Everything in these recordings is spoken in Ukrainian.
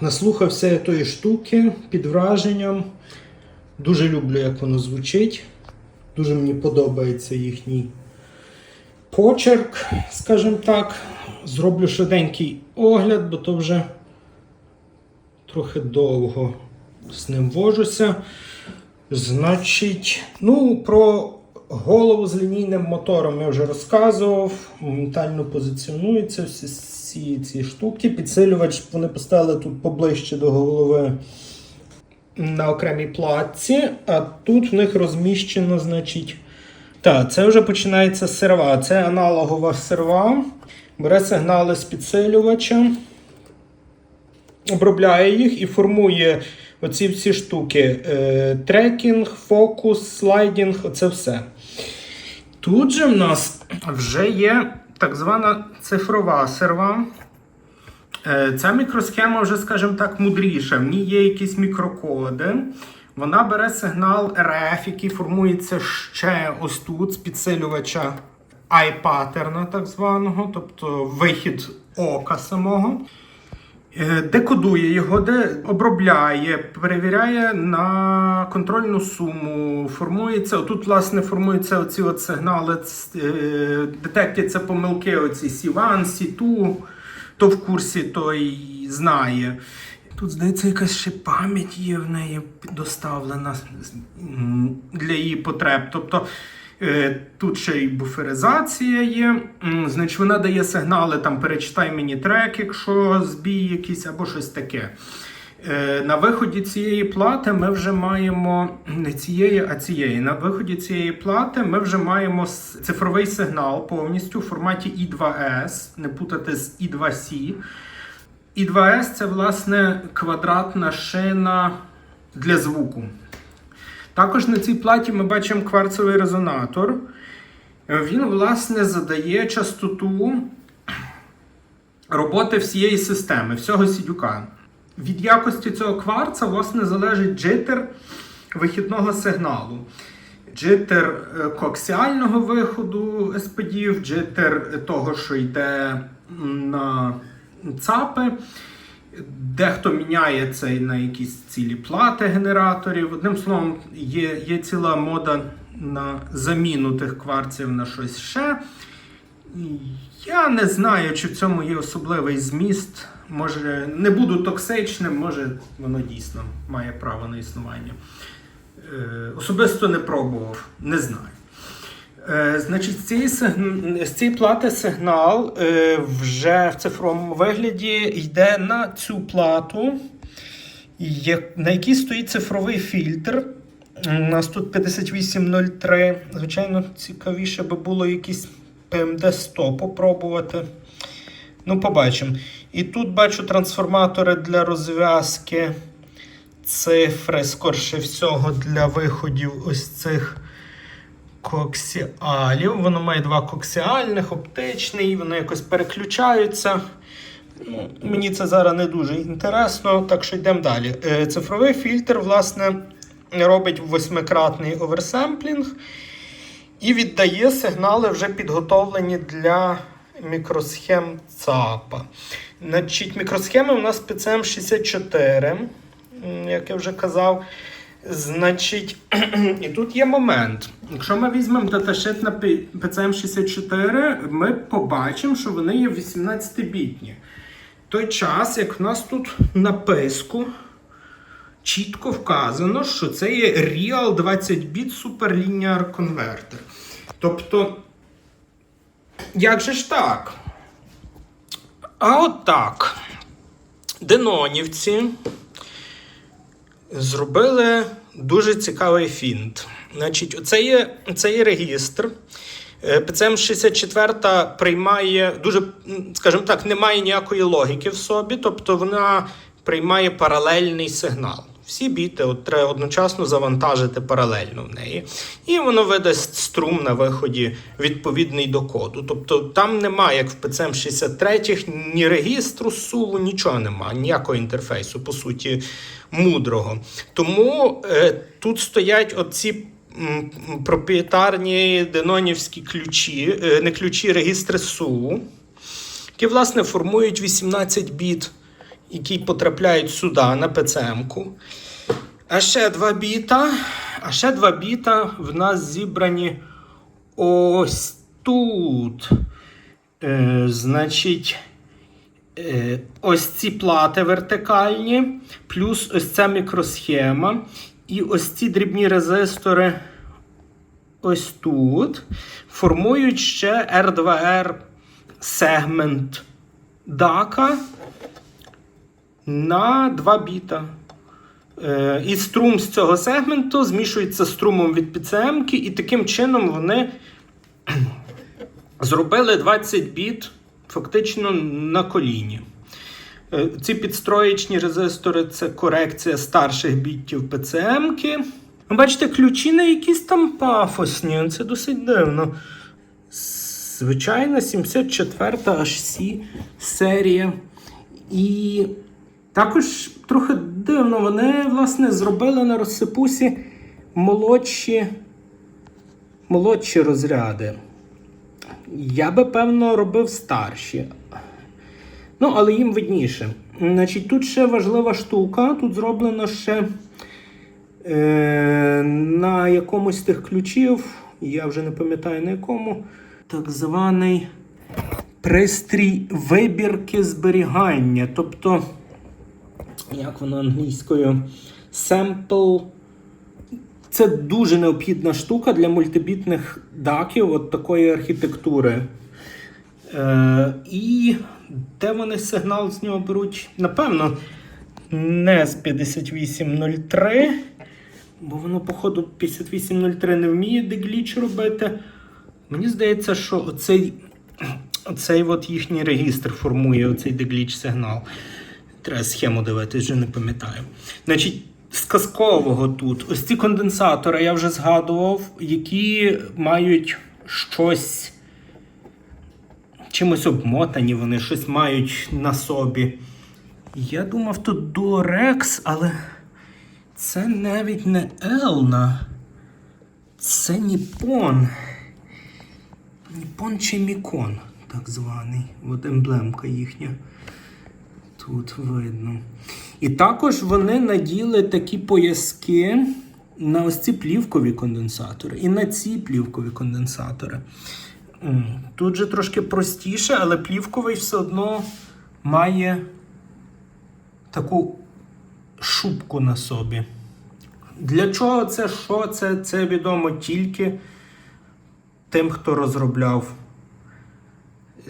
наслухався я тої штуки під враженням. Дуже люблю, як воно звучить. Дуже мені подобається їхній почерк, скажімо так. Зроблю швиденький огляд, бо то вже трохи довго з ним вожуся. Значить, ну, про голову з лінійним мотором я вже розказував. Моментально позиціонуються всі, всі ці штуки. Підсилювач вони поставили тут поближче до голови на окремій платці, а тут в них розміщено, значить. Так, це вже починається серва. Це аналогова серва. Бере сигнали з підсилювача, обробляє їх і формує оці всі штуки: е, трекінг, фокус, слайдінг оце все. Тут же в нас вже є так звана цифрова серва. Е, Ця мікросхема вже, скажімо так, мудріша. В ній є якісь мікрокоди. Вона бере сигнал RF, який формується ще ось тут з підсилювача i-паттерна, так званого, тобто вихід ока самого. Е, Декодує його, де обробляє, перевіряє на контрольну суму. Формується, отут, власне, формуються оці от сигнали, е, детектяться помилки, оці C1, C2, то в курсі, той знає. Тут, здається, якась ще пам'ять є в неї доставлена для її потреб. Тобто тут ще й буферизація є. Значить, вона дає сигнали, там перечитай мені трек, якщо збій якийсь або щось таке. Е, На виході цієї плати ми вже маємо не цієї, а цієї. На виході цієї плати ми вже маємо цифровий сигнал повністю в форматі I2S, не путати з I2C. І2С це власне квадратна шина для звуку. Також на цій платі ми бачимо кварцевий резонатор. Він, власне, задає частоту роботи всієї системи, всього сідюка. Від якості цього кварца, власне, залежить джитер вихідного сигналу. Джитер е, коаксіального виходу SPD, джитер того, що йде на ЦАПи. Дехто міняє це на якісь цілі плати генераторів. Одним словом, є, є ціла мода на заміну тих кварців на щось ще. Я не знаю, чи в цьому є особливий зміст. Може, не буду токсичним, може, воно дійсно має право на існування. Е, особисто не пробував, не знаю. Е, Значить, цієї, з цієї плати сигнал е, вже в цифровому вигляді йде на цю плату, на якій стоїть цифровий фільтр. У нас тут 5803. Звичайно, цікавіше би було якийсь PMD 100 попробувати. Ну, побачимо. І тут бачу трансформатори для розв'язки цифри, скорше всього, для виходів ось цих коксіалів. Воно має два коксіальних, оптичний, вони якось переключаються. Ну, мені це зараз не дуже інтересно, так що йдемо далі. Е, Цифровий фільтр, власне, робить восьмикратний оверсемплінг і віддає сигнали, вже підготовлені для мікросхем ЦАПа. Значить, мікросхеми у нас PCM64, як я вже казав. Значить, і тут є момент. Якщо ми візьмемо даташит на PCM64, ми побачимо, що вони є 18-бітні. Той час, як в нас тут на писку чітко вказано, що це є Real 20-біт Super конвертер. Тобто, як же ж так? А от так. Денонівці зробили дуже цікавий фінт. Значить, оце є, це регістр. Е, PCM64 приймає дуже, скажімо так, немає ніякої логіки в собі, тобто вона приймає паралельний сигнал. Всі біти от, треба одночасно завантажити паралельно в неї. І воно видасть струм на виході відповідний до коду. Тобто там немає, як в PCM63, ні регістру суву, нічого немає, ніякого інтерфейсу, по суті, мудрого. Тому е, тут стоять оці проприєтарні денонівські ключі, е, не ключі, регістри суву, які, власне, формують 18 біт які потрапляють сюди на ПЦМ-ку. А ще два біта. А ще два біта в нас зібрані ось тут. Е, значить, е, ось ці плати вертикальні, плюс ось ця мікросхема. І ось ці дрібні резистори ось тут. Формують ще R2R сегмент DACA на 2 біта. Е, І струм з цього сегменту змішується струмом від PCM, і таким чином вони зробили 20 біт фактично на коліні. Е, Ці підстроєчні резистори це корекція старших бітів PCM. -ки. Бачите, ключі не якісь там пафосні, це досить дивно. Звичайна 74 HC серія. І також трохи дивно, вони, власне, зробили на розсипусі молодші, молодші розряди. Я би, певно, робив старші. Ну, але їм видніше. Значить, тут ще важлива штука. Тут зроблено ще е, на якомусь з тих ключів, я вже не пам'ятаю на якому, так званий пристрій вибірки зберігання. Тобто, як воно англійською? Sample. Це дуже необхідна штука для мультибітних даків от такої архітектури. Е, і де вони сигнал з нього беруть? Напевно, не з 5803, бо воно, походу, 5803 не вміє дегліч робити. Мені здається, що оцей, оцей от їхній регістр формує оцей дегліч сигнал. Треба схему дивитись, вже не пам'ятаю. Значить, з казкового тут. Ось ці конденсатори я вже згадував, які мають щось чимось обмотані, вони щось мають на собі. Я думав, тут Durex, але це навіть не Елна. Це Ніпон. Ніпон чи Мікон, так званий. От емблемка їхня. Тут видно. І також вони наділи такі пояски на ось ці плівкові конденсатори і на ці плівкові конденсатори. Тут же трошки простіше, але плівковий все одно має таку шубку на собі. Для чого це? Що це? Це відомо тільки тим, хто розробляв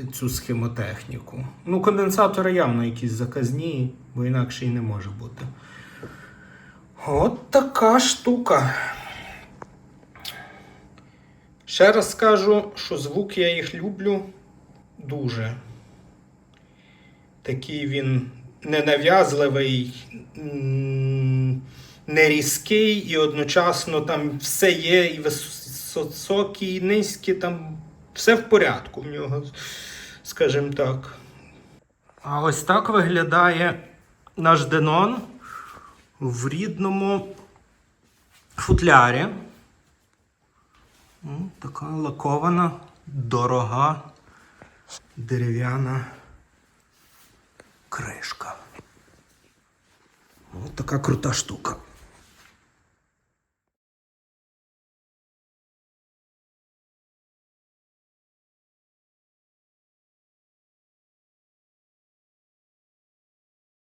цю схемотехніку. Ну, конденсатори явно якісь заказні, бо інакше і не може бути. От така штука. Ще раз скажу, що звук я їх люблю дуже. Такий він ненав'язливий, м, не різкий, і одночасно там все є, і високі, і низькі, там все в порядку в нього, скажімо так. А ось так виглядає наш Денон в рідному футлярі. Така лакована, дорога дерев'яна кришка. Ось така крута штука.